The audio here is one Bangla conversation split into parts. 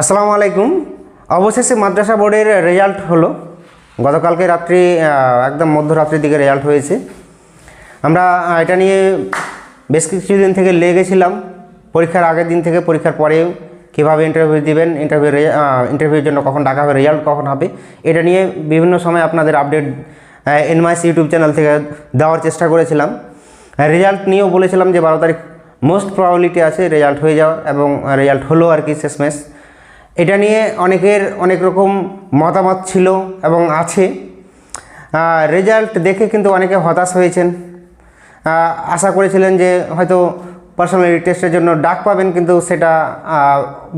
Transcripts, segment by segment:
আসসালামু আলাইকুম। অবশেষে মাদ্রাসা বোর্ডের রেজাল্ট হলো। গতকালকে রাত্রি একদম মধ্যরাত্রির দিকে রেজাল্ট হয়েছে। আমরা এটা নিয়ে বেশ কিছুদিন থেকে লেগেছিলাম পরীক্ষার আগের দিন থেকে পরীক্ষার পরেও কীভাবে ইন্টারভিউ দিবেন ইন্টারভিউ ইন্টারভিউর জন্য কখন ডাকা হবে রেজাল্ট কখন হবে, এটা নিয়ে বিভিন্ন সময় আপনাদের আপডেট এনমাইস ইউটিউব চ্যানেল থেকে দেওয়ার চেষ্টা করেছিলাম। রেজাল্ট নিয়েও বলেছিলাম যে বারো তারিখ মোস্ট প্রবাবিলিটি আছে রেজাল্ট হয়ে যাওয়া এবং রেজাল্ট হলো আর কি শেষমেশ। এটা নিয়ে অনেকের অনেক রকম মতামত ছিল এবং আছে। রেজাল্ট দেখে কিন্তু অনেকে হতাশ হয়েছেন। আশা করেছিলেন যে হয়তো পার্সোনালিটি টেস্টের জন্য ডাক পাবেন, কিন্তু সেটা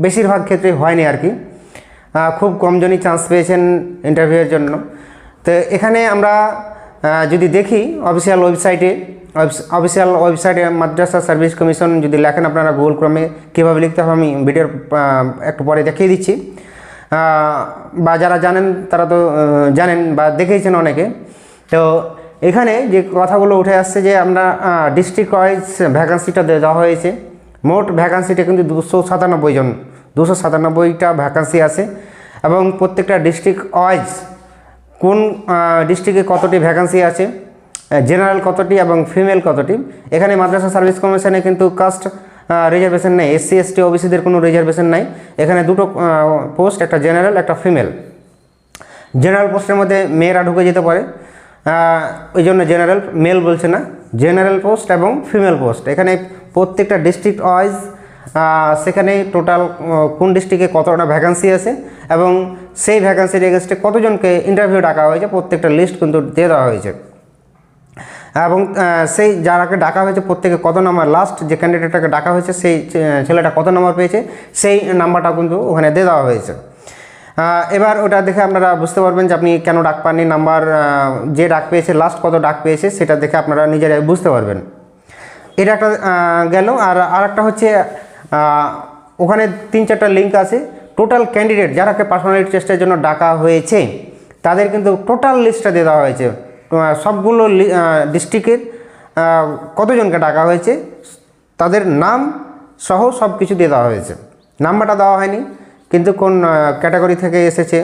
বেশিরভাগ ক্ষেত্রে হয়নি আর কি। খুব কমজনই চান্স পেয়েছেন ইন্টারভিউয়ের জন্য। তো এখানে আমরা যদি দেখি অফিসিয়াল ওয়েবসাইটে অফিসিয়াল ওয়েবসাইটে মাদ্রাসা সার্ভিস কমিশন যদি লেখেন আপনারা গুগল ক্রমে কীভাবে লিখতে হবে, আমি ভিডিওর একটু পরে দেখিয়ে দিচ্ছি। বা যারা জানেন তারা তো জানেন বা দেখেইছেন অনেকে। তো এখানে যে কথাগুলো উঠে আসছে যে আমরা ডিস্ট্রিক্ট ওয়াইজ ভ্যাকান্সিটা দেওয়া হয়েছে। মোট ভ্যাকান্সিটা কিন্তু দুশো সাতানব্বই জন, দুশো সাতানব্বইটা ভ্যাকান্সি আছে। এবং প্রত্যেকটা ডিস্ট্রিক্ট ওয়াইজ কোন ডিস্ট্রিক্টে কতটি ভ্যাকান্সি আছে জেনারেল কতটি এবং ফিমেল কতটি? এখানে মাদ্রাসা সার্ভিস কমিশনে কিন্তু কাস্ট রিজার্ভেশন নেই। এসসি এসটি ওবিসিদের কোনো রিজার্ভেশন নাই। এখানে দুটো পোস্ট একটা জেনারেল একটা ফিমেল জেনারেল পোস্টের মধ্যে মেয়েরা ঢুকে যেতে পারে। ওই জন্য জেনারেল মেল বলছে না। জেনারেল পোস্ট এবং ফিমেল পোস্ট এখানে প্রত্যেকটা ডিস্ট্রিক্ট ওয়াইজ সেখানে টোটাল কোন ডিস্ট্রিক্টে কতটা ভ্যাকান্সি আছে এবং সেই ভ্যাকান্সির এগেনস্টে কতজনকে ইন্টারভিউ ডাকা হয়েছে, প্রত্যেকটা লিস্ট কিন্তু দিয়ে দেওয়া হয়েছে। এবং সেই যারাকে ডাকা হয়েছে প্রত্যেকে কত নাম্বার লাস্ট যে ক্যান্ডিডেটটাকে ডাকা হয়েছে সেই ছেলেটা কত নাম্বার পেয়েছে, সেই নাম্বারটা কিন্তু ওখানে দিয়ে দেওয়া হয়েছে। এবার ওটা দেখে আপনারা বুঝতে পারবেন যে আপনি কেন ডাক পাননি, নাম্বার যে ডাক পেয়েছে লাস্ট কত ডাক পেয়েছে, সেটা দেখে আপনারা নিজেরাই বুঝতে পারবেন। এটা একটা গেল, আর আর একটা হচ্ছে ওখানে তিন চারটা লিঙ্ক আছে। টোটাল ক্যান্ডিডেট যারাকে পার্সোনালিটি টেস্টের জন্য ডাকা হয়েছে, তাদের কিন্তু টোটাল লিস্টটা দিয়ে দেওয়া হয়েছে। সবগুলো ডিস্ট্রিক্টের কতজনকে ডাকা হয়েছে, তাদের নাম সহ সব কিছু দিয়ে দেওয়া হয়েছে। নাম্বারটা দেওয়া হয়নি, কিন্তু কোন ক্যাটাগরি থেকে এসেছে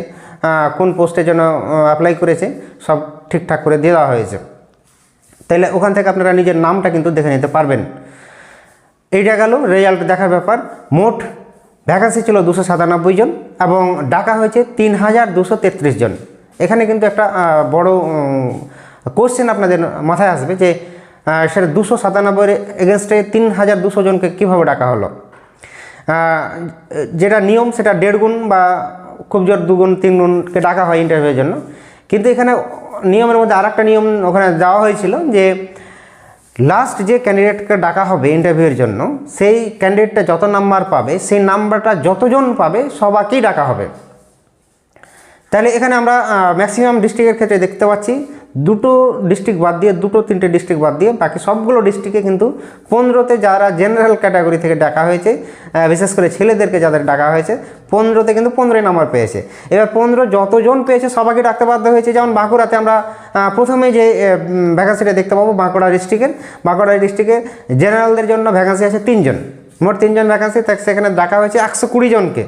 কোন পোস্টের জন্য অ্যাপ্লাই করেছে, সব ঠিকঠাক করে দিয়ে দেওয়া হয়েছে। তাহলে ওখান থেকে আপনারা নিজের নামটা কিন্তু দেখে নিতে পারবেন। এইটা গেল রেজাল্ট দেখার ব্যাপার। মোট ভ্যাকান্সি ছিল দুশো সাতানব্বই জন এবং ডাকা হয়েছে তিন হাজার দুশো তেত্রিশ জন। এখানে কিন্তু একটা বড় কোশ্চেন আপনাদের মাথায় আসবে যে সেটা দুশো সাতানব্বইয়ের এগেনস্টে তিন হাজার দুশো জনকে কীভাবে ডাকা হলো? যেটা নিয়ম, সেটা দেড় গুণ বা খুব জোর দুগুণ তিন গুণকে ডাকা হয় ইন্টারভিউয়ের জন্য। কিন্তু এখানে নিয়মের মধ্যে আর একটা নিয়ম ওখানে দেওয়া হয়েছিল যে লাস্ট যে ক্যান্ডিডেটকে ডাকা হবে ইন্টারভিউয়ের জন্য, সেই ক্যান্ডিডেটটা যত নাম্বার পাবে, সেই নাম্বারটা যতজন পাবে, সবাকেই ডাকা হবে। তাহলে এখানে আমরা ম্যাক্সিমাম ডিস্ট্রিক্টের ক্ষেত্রে দেখতে পাচ্ছি দুটো ডিস্ট্রিক্ট বাদ দিয়ে, দুটো, তিনটে ডিস্ট্রিক্ট বাদ দিয়ে, বাকি সবগুলো ডিস্ট্রিক্টে কিন্তু পনেরোতে যারা জেনারেল ক্যাটাগরি থেকে ডাকা হয়েছে বিশেষ করে ছেলেদেরকে যাদের ডাকা হয়েছে, পনেরোতে কিন্তু পনেরোই নাম্বার পেয়েছে। এবার পনেরো যতজন পেয়েছে, সবাইকে ডাকতে বাধ্য হয়েছে। যেমন বাঁকুড়াতে আমরা প্রথমে যে ভ্যাকান্সিটা দেখতে পাবো বাঁকুড়া ডিস্ট্রিক্টের বাঁকুড়া ডিস্ট্রিক্টে জেনারেলদের জন্য ভ্যাকান্সি আছে তিনজন। মোট তিনজন ভ্যাকান্সি সেখানে ডাকা হয়েছে একশো কুড়ি জনকে।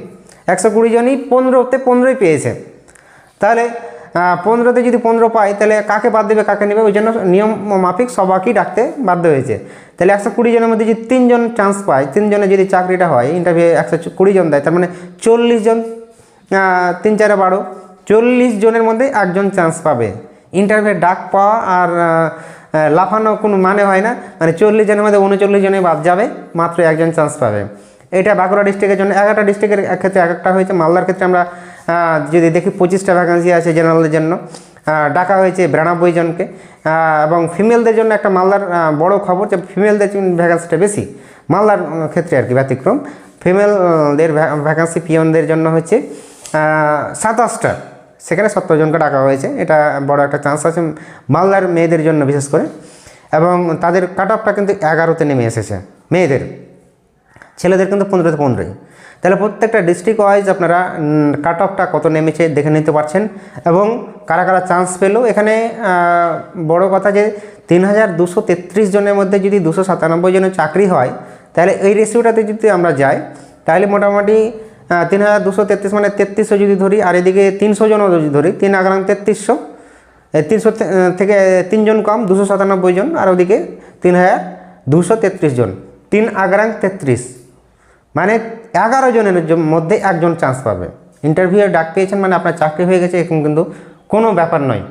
একশো কুড়ি জনই পনেরোতে পনেরোই পেয়েছে। তাহলে পনেরোতে যদি পনেরো পায়, তাহলে কাকে বাদ দেবে, কাকে নেবে? ওই জন্য নিয়ম মাফিক সবাইকেই ডাকতে বাধ্য হয়েছে। তাহলে একশো কুড়ি জনের মধ্যে যদি তিনজন চান্স পায় তিনজনে যদি চাকরিটা হয় ইন্টারভিউ একশো কুড়ি জন দেয়, তার মানে চল্লিশ জন তিন চারে বারো, চল্লিশ জনের মধ্যে একজন চান্স পাবে। ইন্টারভিউ ডাক পাওয়া আর লাফানো কোনো মানে হয় না। মানে চল্লিশ জনের মধ্যে উনচল্লিশ জনে বাদ যাবে, মাত্র একজন চান্স পাবে। এটা বাঁকুড়া ডিস্ট্রিক্টের জন্য, এগারোটা ডিস্ট্রিক্টের ক্ষেত্রে এক একটা হয়েছে। মালদার ক্ষেত্রে আমরা যদি দেখি পঁচিশটা ভ্যাকান্সি আছে জেনারেলদের জন্য ডাকা হয়েছে বিরানব্বই জনকে এবং ফিমেলদের জন্য একটা মালদার বড় খবর যে ফিমেলদের ভ্যাকান্সিটা বেশি, মালদার ক্ষেত্রে আর কি ব্যতিক্রম। ফিমেলদের ভ্যাকান্সি পিয়নদের জন্য হচ্ছে সাতাশটা, সেখানে সত্তর জনকে ডাকা হয়েছে, এটা বড় একটা চান্স আছে মালদার মেয়েদের জন্য বিশেষ করে, এবং তাদের কাট অফটা কিন্তু এগারোতে নেমে এসেছে, মেয়েদের। ছেলেদের কিন্তু পনেরোতে পনেরোই। তাহলে প্রত্যেকটা ডিস্ট্রিক্ট ওয়াইজ আপনারা কাট অফটা কত নেমেছে দেখে নিতে পারছেন। এবং কারা কারা চান্স পেল? এখানে বড় কথা যে তিন হাজার দুশো তেত্রিশ জনের মধ্যে যদি দুশো সাতানব্বই জনের চাকরি হয়, তাহলে এই রেশিওটাতে যদি আমরা যাই, তাহলে মোটামুটি তিন হাজার দুশো তেত্রিশ মানে তেত্রিশশো যদি ধরি, আর এদিকে তিনশো জনও যদি ধরি, তিন আগ্রাম তেত্রিশশো তিনশো থেকে তিনজন কম, দুশো সাতানব্বই জন, আর ওদিকে তিন হাজার দুশো তেত্রিশ জন, তিন আগ্রাং তেত্রিশ। মানে এগারো জনের মধ্যে একজন চান্স পাবে। ইন্টারভিউয়ে ডাক পেয়েছেন মানে আপনার চাকরি হয়ে গেছে, এরকম কিন্তু কোনো ব্যাপার নয়।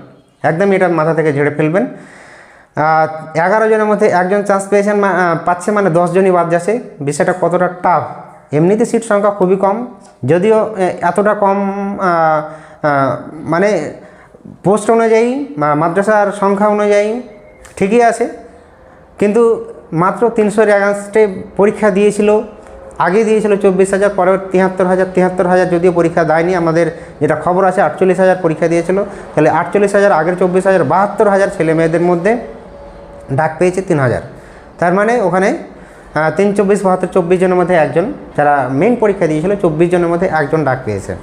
একদমই এটা মাথা থেকে ঝেড়ে ফেলবেন। এগারো জনের মধ্যে একজন চান্স পেয়েছেন পাচ্ছে মানে দশজনই বাদ যাচ্ছে। বিষয়টা কতটা টাফ এমনিতে সিট সংখ্যা খুবই কম। যদিও এতটা কম মানে পোস্ট অনুযায়ী মাদ্রাসার সংখ্যা অনুযায়ী ঠিকই আছে। কিন্তু মাত্র তিনশোর এগাস্টে পরীক্ষা দিয়েছিল। আগে দিয়েছিল চব্বিশ হাজার পরে তিয়াত্তর হাজার তিয়াত্তর হাজার যদিও পরীক্ষা দেয়নি, আমাদের যেটা খবর আছে আটচল্লিশ হাজার পরীক্ষা দিয়েছিল। তাহলে আটচল্লিশ হাজার, আগের চব্বিশ হাজার, বাহাত্তর হাজার ছেলে মেয়েদের মধ্যে ডাক পেয়েছে তিন হাজার। তার মানে ওখানে তিন চব্বিশ, বাহাত্তর, চব্বিশ জনের মধ্যে একজন, যারা মেন পরীক্ষা দিয়েছিল, চব্বিশ জনের মধ্যে একজন ডাক পেয়েছে।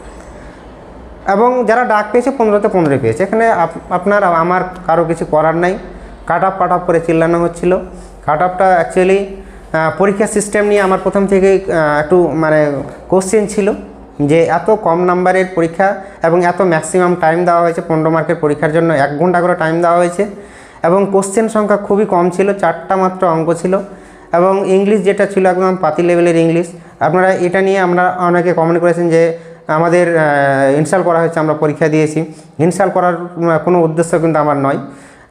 এবং যারা ডাক পেয়েছে, পনেরোতে পনেরোই পেয়েছে। এখানে আপ- আপনার আমার কারও কিছু করার নাই। কাট আপ কাট আপ করে চিল্লানো হচ্ছিল। কাট আপটা অ্যাকচুয়ালি পরীক্ষা সিস্টেম নিয়ে আমার প্রথম থেকে একটু মানে কোশ্চেন ছিল যে এত কম নাম্বারের পরীক্ষা এবং এত ম্যাক্সিমাম টাইম দেওয়া হয়েছে, পনেরো মার্কের পরীক্ষার জন্য এক ঘণ্টা করে টাইম দেওয়া হয়েছে এবং কোশ্চেন সংখ্যা খুবই কম ছিল, চারটা মাত্র অঙ্ক ছিল এবং ইংলিশ যেটা ছিল একদম পাতি লেভেলের ইংলিশ আপনারা এটা নিয়ে আমরা অনেকে কমেন্ট করেছেন যে আমাদের ইনস্টল করা হয়েছে, আমরা পরীক্ষা দিয়েছি। ইনস্টল করার কোনো উদ্দেশ্য কিন্তু আমার নয়।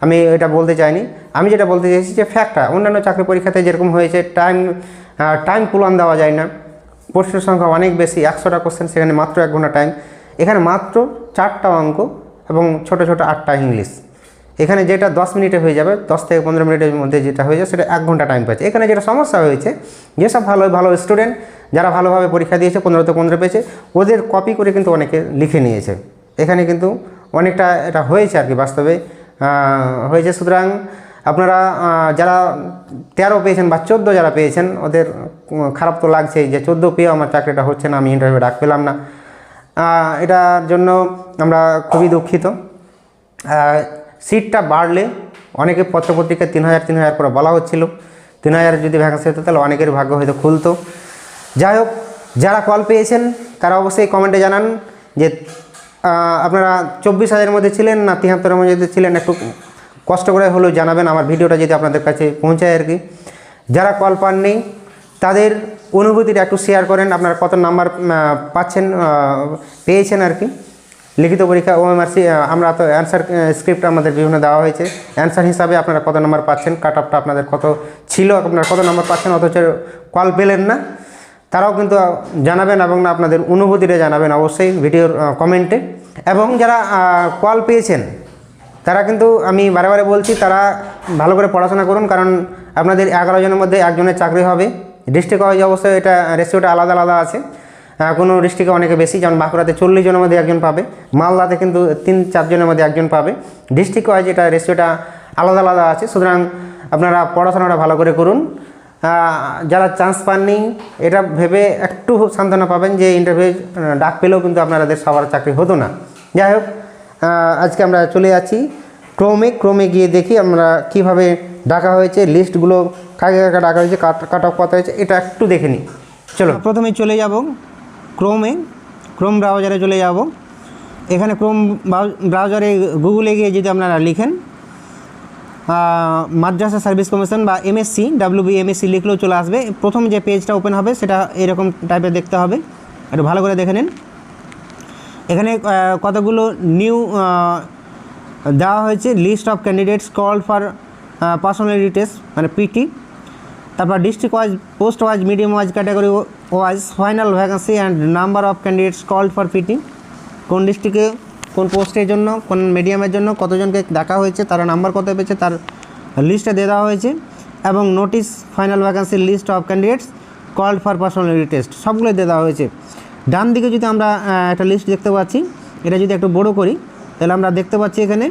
আমি এটা বলতে চাইনি। আমি যেটা বলতে চাইছি যে ফ্যাক্টটা অন্যান্য চাকরি পরীক্ষাতে যেরকম হয়েছে টাইম টাইম পুলান দেওয়া যায় না। প্রশ্নের সংখ্যা অনেক বেশি, একশোটা কোশ্চেন সেখানে মাত্র এক ঘণ্টা টাইম এখানে মাত্র চারটা অঙ্ক এবং ছোট ছোট আটটা ইংলিশ। এখানে যেটা দশ মিনিটে হয়ে যাবে, দশ থেকে পনেরো মিনিটের মধ্যে যেটা হয়ে যাবে, সেটা এক ঘণ্টা টাইম পাচ্ছে। এখানে যেটা সমস্যা হয়েছে, যেসব ভালো ভালো স্টুডেন্ট যারা ভালোভাবে পরীক্ষা দিয়েছে পনেরোতে পনেরো পেয়েছে, ওদের কপি করে কিন্তু অনেকে লিখে নিয়েছে। এখানে কিন্তু অনেকটা এটা হয়েছে আর কি বাস্তবে। হয়েছে। সুতরাং আপনারা যারা তেরো পেয়েছেন বা চোদ্দ যারা পেয়েছেন, ওদের খারাপ তো লাগছেই যে চোদ্দ পেয়েও আমার চাকরিটা হচ্ছে না, আমি ইন্টারভিউ ডাক পেলাম না। এটার জন্য আমরা খুবই দুঃখিত। সিটটা বাড়লে অনেকে পত্রপত্রিকায় তিন হাজার তিন হাজার করে বলা হচ্ছিল। তিন হাজার যদি ভ্যাকেন্সি হতো, তাহলে অনেকের ভাগ্য হয়তো খুলতো। যাই হোক, যারা কল পেয়েছেন, তারা অবশ্যই কমেন্টে জানান যে আপনারা চব্বিশ হাজারের মধ্যে ছিলেন না তিয়াত্তরের মধ্যে ছিলেন, একটু কষ্ট করে হলেও জানাবেন আমার ভিডিওটা যদি আপনাদের কাছে পৌঁছায় আর কি। যারা কল পাননি, তাদের অনুভূতিটা একটু শেয়ার করেন, আপনারা কত নাম্বার পাচ্ছেন পেয়েছেন আর কি। লিখিত পরীক্ষা ওএমআরসি আমরা তো অ্যান্সার স্ক্রিপ্ট আমাদের বিভিন্ন দেওয়া হয়েছে। অ্যান্সার হিসাবে আপনারা কত নাম্বার পাচ্ছেন কাট আপটা আপনাদের কত ছিল, আপনারা কত নাম্বার পাচ্ছেন, অথচ কল পেলেন না। তারাও কিন্তু জানাবেন এবং আপনাদের অনুভূতিটা জানাবেন অবশ্যই ভিডিওর কমেন্টে এবং যারা কল পেয়েছেন, তারা কিন্তু আমি বারে বারে বলছি, তারা ভালো করে পড়াশোনা করুন, কারণ আপনাদের এগারো জনের মধ্যে একজনের চাকরি হবে। ডিস্ট্রিক্ট ওয়াইজ অবশ্যই এটা রেশিওটা আলাদা আলাদা আছে। কোনো ডিস্ট্রিক্টে অনেকে বেশি, যেমন বাঁকুড়াতে চল্লিশ জনের মধ্যে একজন পাবে। মালদাতে কিন্তু তিন চারজনের মধ্যে একজন পাবে। ডিস্ট্রিক্ট ওয়াইজ এটা রেশিওটা আলাদা আলাদা আছে। সুতরাং আপনারা পড়াশোনাটা ভালো করে করুন। যারা চান্স পাননি, এটা ভেবে একটু সান্ত্বনা পাবেন যে ইন্টারভিউ ডাক পেলেও কিন্তু আপনাদের সবার চাকরি হতো না। যাই হোক আজকে আমরা চলে যাচ্ছি। ক্রমে ক্রমে গিয়ে দেখি আমরা কীভাবে ডাকা হয়েছে, লিস্টগুলো কাকে কাকে ডাকা হয়েছে, কাট অফ কত হয়েছে, এটা একটু দেখে নিই। চলো। প্রথমে চলে যাব ক্রোমে, ক্রোম ব্রাউজারে চলে যাব। এখানে ক্রোম ব্রাউজারে গুগলে গিয়ে যদি আপনারা লিখেন মাদ্রাসা সার্ভিস কমিশন বা এমএসসি ডাব্লিউবি এমএসসি লিখলেও চলে আসবে। প্রথম যে পেজটা ওপেন হবে, সেটা এরকম টাইপের দেখতে হবে। একটু ভালো করে দেখে নিন। এখানে কতগুলো নিউ দেওয়া হয়েছে list of candidates call for personality test মানে পিটি তারপর district wise post wise medium wise category wise final vacancy and number of candidates call for PT কোন ডিস্ট্রিক্টে কোন পোস্টের জন্য, কোন মিডিয়ামের জন্য, কতজনকে ডাকা হয়েছে, তারা নাম্বার কত পেয়েছে, তার লিস্টে দিয়ে দেওয়া হয়েছে, এবং notice final ভ্যাকেন্সির list of candidates call for personality test সবগুলো দিয়ে দেওয়া হয়েছে। ডান দিকে যদি আমরা একটা লিস্ট দেখতে পাচ্ছি, এটা যদি একটু বড় করি, তাহলে আমরা দেখতে পাচ্ছি এখানে,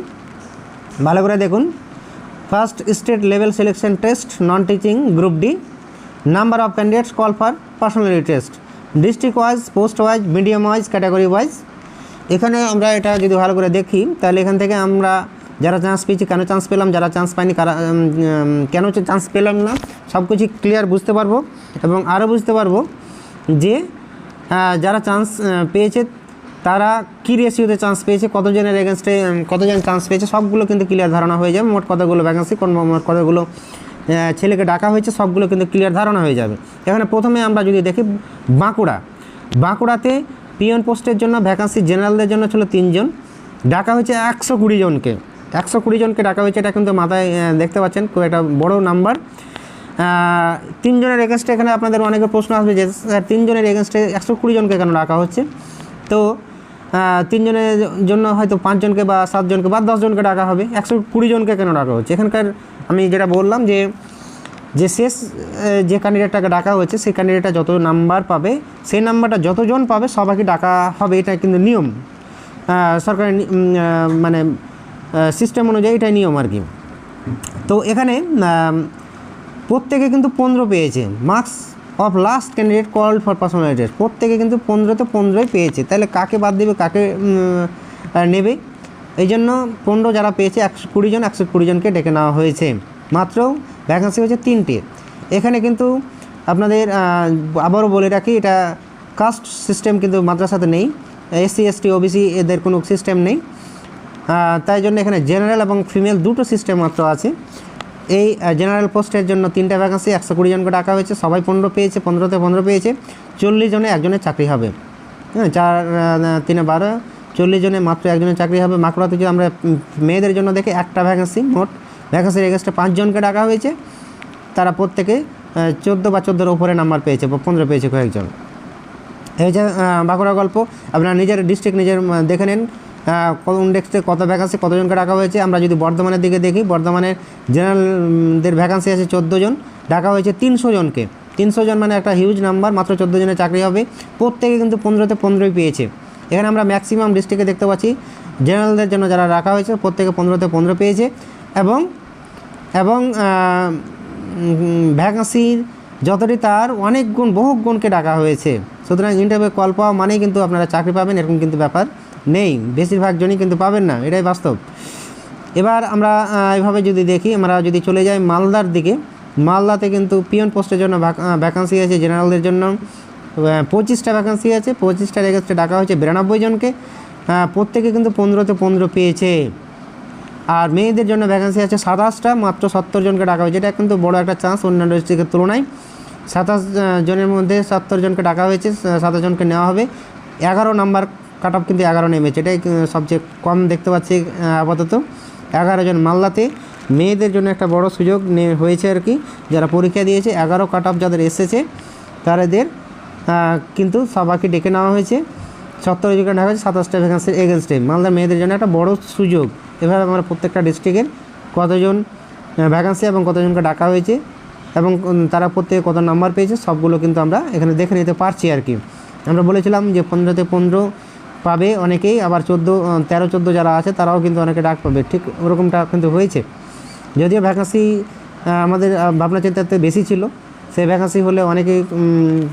ভালো করে দেখুন first state level selection test non teaching group D number of candidates call for personality test district wise post wise medium wise category wise এখানে আমরা এটা যদি ভালো করে দেখি, তাহলে এখান থেকে আমরা যারা চান্স পেয়েছি, কেন চান্স পেলাম, যারা চান্স পাইনি, কারা কেন চান্স পেলাম না সব কিছু ক্লিয়ার বুঝতে পারব এবং আরও বুঝতে পারব যে যারা চান্স পেয়েছে, তারা কী রেশিওতে চান্স পেয়েছে, কতজনের এগেনস্টে কতজন চান্স পেয়েছে, সবগুলো কিন্তু ক্লিয়ার ধারণা হয়ে যাবে। মোট কতগুলো ভ্যাকেন্সি কোন মোট কতগুলো ছেলেকে ডাকা হয়েছে, সবগুলো কিন্তু ক্লিয়ার ধারণা হয়ে যাবে। এখানে প্রথমে আমরা যদি দেখি, বাঁকুড়া। বাঁকুড়াতে পিয়ন পোস্টের জন্য ভ্যাকান্সি জেনারেলদের জন্য ছিল তিনজন। ডাকা হয়েছে একশো কুড়ি জনকে। একশো কুড়ি জনকে ডাকা হয়েছে, এটা কিন্তু মাথায় দেখতে পাচ্ছেন, খুব একটা বড় নাম্বার তিনজনের এগেনস্টে এখানে আপনাদের অনেকের প্রশ্ন আসবে যে স্যার তিনজনের এগেনস্টে একশো কুড়ি জনকে কেন রাখা হচ্ছে? তো তিনজনের জন্য হয়তো পাঁচজনকে বা সাতজনকে বা দশজনকে ডাকা হবে। একশো কুড়ি জনকে কেন ডাকা হচ্ছে? এখানকার আমি যেটা বললাম যে যে শেষ যে ক্যান্ডিডেটটাকে ডাকা হয়েছে সেই ক্যান্ডিডেটটা যত নাম্বার পাবে সেই নাম্বারটা যতজন পাবে সবাইকে ডাকা হবে এটা কিন্তু নিয়ম। আহ, সরকারি নি- উম, আহ, মানে সিস্টেম অনুযায়ী এটাই নিয়ম আর কি। তো এখানে প্রত্যেকে কিন্তু পনেরো পেয়েছে। Marks of last candidate call for personal test প্রত্যেকে কিন্তু পনেরোতে পনেরোই পেয়েছে। তাহলে কাকে বাদ দেবে, কাকে নেবে? এই জন্য পনেরো যারা পেয়েছে, একশো কুড়ি জন, একশো কুড়ি জনকে ডেকে নেওয়া হয়েছে। মাত্র ভ্যাকান্সি হয়েছে তিনটে। এখানে কিন্তু আপনাদের আবারও বলে রাখি, এটা কাস্ট সিস্টেম কিন্তু মাদ্রাসাতে নেই। এসসি, এসটি, ওবিসি এদের কোনো সিস্টেম নেই। তাই জন্য এখানে জেনারেল এবং ফিমেল দুটো সিস্টেম মাত্র আছে। এই জেনারেল পোস্টের জন্য তিনটা ভ্যাকান্সি একশো কুড়ি জনকে ডাকা হয়েছে, সবাই পনেরো পেয়েছে, পনেরোতে পনেরো পেয়েছে, চল্লিশ জনে একজনের চাকরি হবে। হ্যাঁ চার তিনে বারো, চল্লিশ জনে মাত্র একজনের চাকরি হবে। মাকড়াতে যদি আমরা মেয়েদের জন্য দেখে, একটা ভ্যাকান্সি মোট ভ্যাকান্সির এগেস্টে পাঁচজনকে ডাকা হয়েছে। তারা প্রত্যেকে চোদ্দ বা চোদ্দোর ওপরে নাম্বার পেয়েছে, বা পনেরো পেয়েছে কয়েকজন। এই যে বাঁকুড়া গল্প, আপনারা নিজের ডিস্ট্রিক্ট নিজের দেখে নেন। কোন ডেস্কে কত ভ্যাকান্সি কতজনকে ডাকা হয়েছে? আমরা যদি বর্ধমানের দিকে দেখি, বর্ধমানের জেনারেলদের ভ্যাকান্সি আছে চোদ্দ জন, ডাকা হয়েছে তিনশো জনকে। তিনশো জন মানে একটা হিউজ নাম্বার মাত্র চোদ্দ জনের চাকরি হবে। প্রত্যেকে কিন্তু পনেরোতে পনেরোই পেয়েছে। এখানে আমরা ম্যাক্সিমাম ডিস্ট্রিক্টে দেখতে পাচ্ছি জেনারেলদের জন্য যারা রাখা হয়েছে, প্রত্যেকে পনেরোতে পনেরো পেয়েছে। এবং এবং ভ্যাকান্সির যতটি তার, অনেক গুণ, বহু গুণকে ডাকা হয়েছে। সুতরাং ইন্টারভিউ কল পাওয়া মানেই কিন্তু আপনারা চাকরি পাবেন, এরকম কিন্তু ব্যাপার। নেই, বেশিরভাগ জনই কিন্তু পাবেন না, এটাই বাস্তব। এবার আমরা এভাবে যদি দেখি, আমরা যদি চলে যাই মালদার দিকে, মালদাতে কিন্তু পিয়ন পোস্টের জন্য ভ্যাকান্সি আছে জেনারেলদের জন্য। পঁচিশটা ভ্যাকান্সি আছে, পঁচিশটার এগেস্টে ডাকা হয়েছে বিরানব্বই জনকে। প্রত্যেকে কিন্তু পনেরোতে পনেরো পেয়েছে। আর মেয়েদের জন্য ভ্যাকেন্সি আছে সাতাশটা, মাত্র সত্তর জনকে ডাকা হয়েছে। এটা কিন্তু বড় একটা চান্স অন্যান্য ডিস্ট্রিক্টের তুলনায়। সাতাশ জনের মধ্যে সত্তর জনকে ডাকা হয়েছে সাতাশ জনকে নেওয়া হবে। এগারো নাম্বার কাট অফ কিন্তু এগারো নেমেছে এটাই সবচেয়ে কম দেখতে পাচ্ছি আপাতত। এগারো জন মালদাতে মেয়েদের জন্য একটা বড় সুযোগ হয়েছে আর কি, যারা পরীক্ষা দিয়েছে, এগারো কাট অফ যাদের এসেছে তাদের কিন্তু সবাইকে ডেকে নেওয়া হয়েছে। সত্তর জনকে ডাকা হয়েছে, সাতাশটা ভ্যাকান্সির এগেনস্টে মালদার মেয়েদের জন্য একটা বড় সুযোগ। এভাবে আমরা প্রত্যেকটা ডিস্ট্রিক্টের কতজন ভ্যাকান্সি এবং কতজনকে ডাকা হয়েছে এবং তারা প্রত্যেকে কত নাম্বার পেয়েছে, সবগুলো কিন্তু আমরা এখানে দেখে নিতে পারছি আর কি। আমরা বলেছিলাম যে পনেরোতে পনেরো পাবে অনেকেই। আবার চোদ্দ তেরো, চোদ্দ যারা আছে, তারাও কিন্তু অনেকে ডাক পাবে। ঠিক ওরকমটা কিন্তু হয়েছে। যদিও ভ্যাকান্সি আমাদের ভাবনা চিন্তাতে বেশি ছিল। সেই ভ্যাকান্সি হলে অনেকেই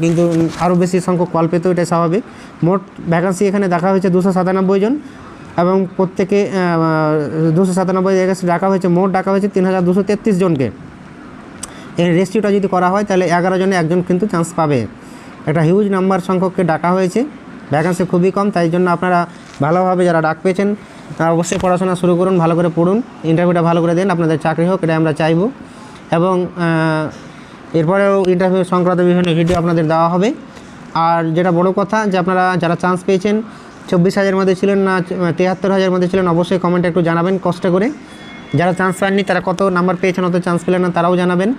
কিন্তু আরও বেশি সংখ্যক কল পেতো, এটা স্বাভাবিক। মোট ভ্যাকান্সি এখানে দেখা হয়েছে দুশো সাতানব্বই জন এবং প্রত্যেকে দুশো সাতানব্বই জায়গায় ডাকা হয়েছে। মোট ডাকা হয়েছে তিন হাজার দুশো তেত্রিশ জনকে। এর রেস্টিউটা যদি করা হয়, তাহলে এগারো জনে একজন কিন্তু চান্স পাবে। একটা হিউজ নাম্বার সংখ্যককে ডাকা হয়েছে। ভ্যাকান্সি খুবই কম, তাই জন্য আপনারা ভালোভাবে যারা ডাক পেয়েছেন, তারা অবশ্যই পড়াশোনা শুরু করুন, ভালো করে পড়ুন ইন্টারভিউটা ভালো করে দিন, আপনাদের চাকরি হোক এটা আমরা চাইব। এবং এরপরেও ইন্টারভিউ সংক্রান্ত বিভিন্ন ভিডিও আপনাদের দেওয়া হবে। আর যেটা বড় কথা, যে আপনারা যারা চান্স পেয়েছেন, চব্বিশ হাজারের মধ্যে ছিলেন না তিয়াত্তর হাজারের মধ্যে ছিলেন, অবশ্যই কমেন্টে একটু জানাবেন কষ্ট করে। যারা চান্স পাননি, তারা কত নাম্বার পেয়েছেন, অত চান্স পেলেন না, তারাও জানাবেন।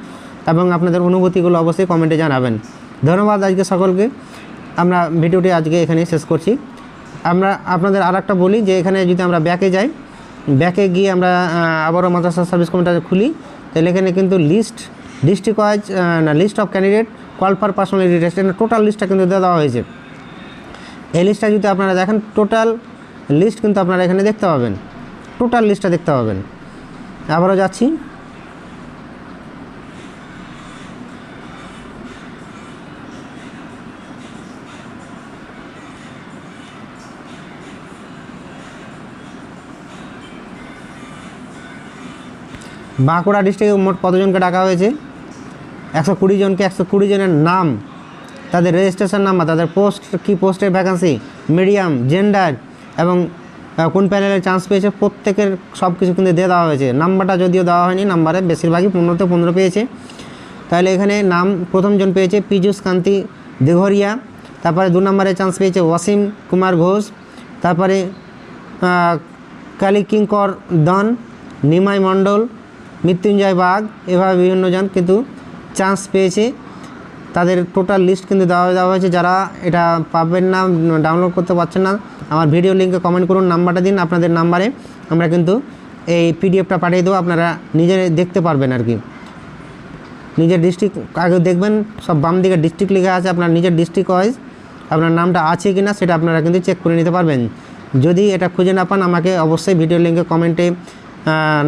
এবং আপনাদের অনুভূতিগুলো অবশ্যই কমেন্টে জানাবেন। ধন্যবাদ আজকে সকলকে। আমরা ভিডিওটি আজকে এখানে শেষ করছি। আমরা আপনাদের আর একটা বলি যে এখানে যদি আমরা ব্যাকে যাই, ব্যাকে গিয়ে আমরা আবারও মাদ্রাসা সার্ভিস কমিটিতে খুলি, তাহলে এখানে কিন্তু লিস্ট ডিস্ট্রিক্ট ওয়াইজ না list of candidate call for personality test total লিস্টটা কিন্তু দেওয়া হয়েছে। এই লিস্টটা যদি আপনারা দেখেন টোটাল লিস্ট কিন্তু আপনারা এখানে দেখতে পাবেন। টোটাল লিস্টটা দেখতে পাবেন। আবারও যাচ্ছি। বাঁকুড়া ডিস্ট্রিক্টে মোট কতজনকে ডাকা হয়েছে? একশো কুড়ি জনকে, একশো কুড়ি জনের নাম, তাদের রেজিস্ট্রেশন নাম্বার, তাদের পোস্ট, কী পোস্টের ভ্যাকান্সি মিডিয়াম জেন্ডার এবং কোন প্যানেলে চান্স পেয়েছে, প্রত্যেকের সব কিছু কিন্তু দিয়ে দেওয়া হয়েছে। নাম্বারটা যদিও দেওয়া হয়নি, নাম্বারে বেশিরভাগই পনেরোতে পনেরো পেয়েছে। তাহলে এখানে নাম প্রথমজন পেয়েছে পীযূষ কান্তি দেঘরিয়া তারপরে দু নম্বরে চান্স পেয়েছে ওয়াসিম কুমার ঘোষ, তারপরে কালিকিঙ্কর দন, নিমাই মণ্ডল মৃত্যুঞ্জয় বাঘ এভাবে বিভিন্ন জন কিন্তু চান্স পেয়েছে। তাদের টোটাল লিস্ট কিন্তু দেওয়া দেওয়া হয়েছে। যারা এটা পাবেন না ডাউনলোড করতে পারছেন না, আমার ভিডিও লিঙ্কে কমেন্ট করুন, নাম্বারটা দিন আপনাদের নাম্বারে। আমরা কিন্তু এই পিডিএফটা পাঠিয়ে দেবো, আপনারা নিজে দেখতে পারবেন আর কি। নিজের ডিস্ট্রিক্ট আগে দেখবেন, সব বাম দিকে ডিস্ট্রিক্ট লেখা আছে, আপনার নিজের ডিস্ট্রিক্ট ওয়াইজ আপনার নামটা আছে কি না সেটা আপনারা কিন্তু চেক করে নিতে পারবেন। যদি এটা খুঁজে না পান, আমাকে অবশ্যই ভিডিও লিঙ্কে কমেন্টে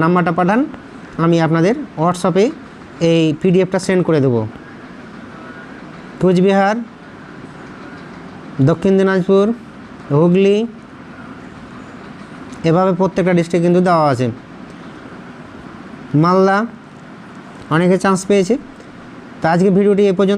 নাম্বারটা পাঠান। আমি আপনাদের হোয়াটসঅ্যাপে এই পিডিএফটা সেন্ড করে দেবো। কোচবিহার, দক্ষিণ দিনাজপুর, হুগলি, এভাবে প্রত্যেকটা ডিস্ট্রিক্ট কিন্তু দেওয়া আছে। মালদা, অনেকে চান্স পেয়েছে। তো আজকে ভিডিওটি এ পর্যন্ত।